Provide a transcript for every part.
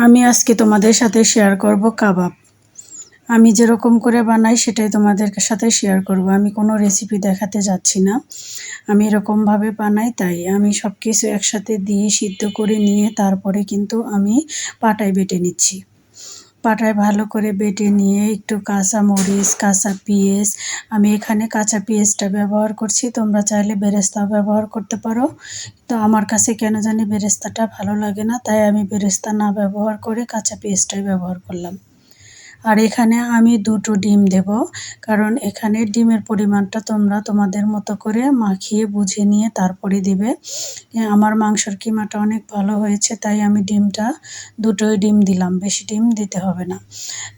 আমি আজকে তোমাদের সাথে শেয়ার করব কাবাব। আমি যেরকম করে বানাই সেটাই তোমাদের সাথে শেয়ার করব। আমি কোনো রেসিপি দেখাতে যাচ্ছি না। আমি এরকমভাবে বানাই, তাই আমি সব কিছু একসাথে দিয়ে সিদ্ধ করে নিয়ে তারপরে কিন্তু আমি পাটায় বেটে নিচ্ছি। পাটায় ভালো করে বেটে নিয়ে একটু কাঁচা মরিচ, কাঁচা পেঁয়াজ, আমি এখানে কাঁচা পেঁয়াজটা ব্যবহার করছি। তোমরা চাইলে বেরেস্তাও ব্যবহার করতে পারো। তো আমার কাছে কেন জানি বেরেস্তাটা ভালো লাগে না, তাই আমি বেরেস্তা না ব্যবহার করে কাঁচা পেঁয়াজটাই ব্যবহার করলাম। আর এখানে আমি দুটো ডিম দেব, কারণ এখানে ডিমের পরিমাণটা তোমরা তোমাদের মতো করে মাখিয়ে বুঝে নিয়ে তারপরে দিবে। আমার মাংসর কিমাটা অনেক ভালো হয়েছে, তাই আমি ডিমটা দুটোই ডিম দিলাম, বেশি ডিম দিতে হবে না।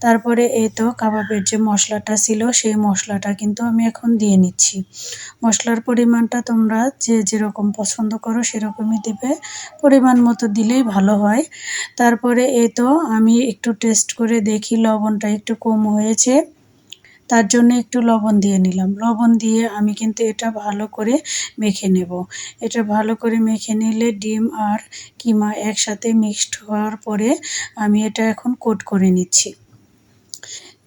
তারপরে এই তো কাবাবের যে মশলাটা ছিল, সেই মশলাটা কিন্তু আমি এখন দিয়ে নিচ্ছি। মশলার পরিমাণটা তোমরা যে যেরকম পছন্দ করো সেরকমই দেবে, পরিমাণ মতো দিলেই ভালো হয়। তারপরে এই তো আমি একটু টেস্ট করে দেখি লবণ লবণটা একটু কম হয়েছে, তার জন্য একটু লবণ দিয়ে নিলাম। লবণ দিয়ে আমি কিন্তু এটা ভালো করে মেখে নেব। এটা ভালো করে মেখে নিলে ডিম আর কিমা একসাথে মিক্সড হওয়ার পরে আমি এটা এখন কোট করে নিচ্ছি।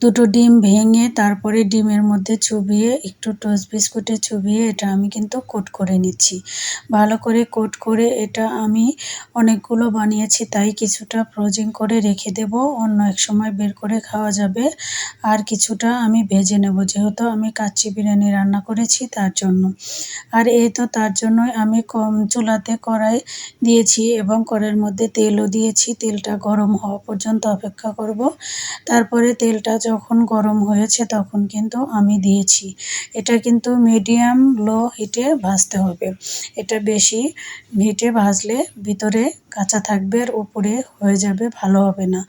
দুটো ডিম ভেঙে তারপরে ডিমের মধ্যে চুবিয়ে, একটু টোস্ট বিস্কুটে চুবিয়ে এটা আমি কিন্তু কোট করে নিচ্ছি। ভালো করে কোট করে এটা আমি অনেকগুলো বানিয়েছি, তাই কিছুটা ফ্রোজিং করে রেখে দেব, অন্য এক সময় বের করে খাওয়া যাবে। আর কিছুটা আমি ভেজে নেব, যেহেতু আমি কাচ্চি বিরিয়ানি রান্না করেছি তার জন্য। আর এই তো তার জন্যই আমি কম চুলাতে কড়াই দিয়েছি এবং কড়াইয়ের মধ্যে তেলও দিয়েছি, তেলটা গরম হওয়া পর্যন্ত অপেক্ষা করব। তারপরে তেলটা যখন গরম হয়েছে তখন কিন্তু আমি দিয়েছি। এটা কিন্তু মিডিয়াম লো হিটে ভাজতে হবে। এটা বেশি হিটে ভাজলে ভিতরে কাঁচা থাকবে আর উপরে হয়ে যাবে, ভালো হবে না।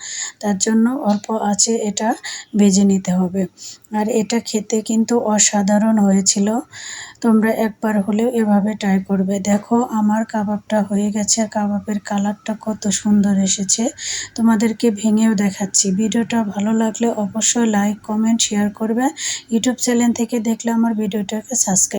তার জন্য অল্প আছে এটা ভেজে নিতে হবে। আর এটা খেতে কিন্তু অসাধারণ হয়েছিল। তোমরা একবার হলেও এভাবে ট্রাই করবে। দেখো, আমার কাবাবটা হয়ে গেছে আর কাবাবের কালারটা কত সুন্দর এসেছে। তোমাদেরকে ভেঙেও দেখাচ্ছি। ভিডিওটা ভালো লাগলে অবশ্যই লাইক কমেন্ট শেয়ার করবে। ইউটিউব চ্যানেল থেকে দেখলে আমার ভিডিওটাকে সাবস্ক্রাইব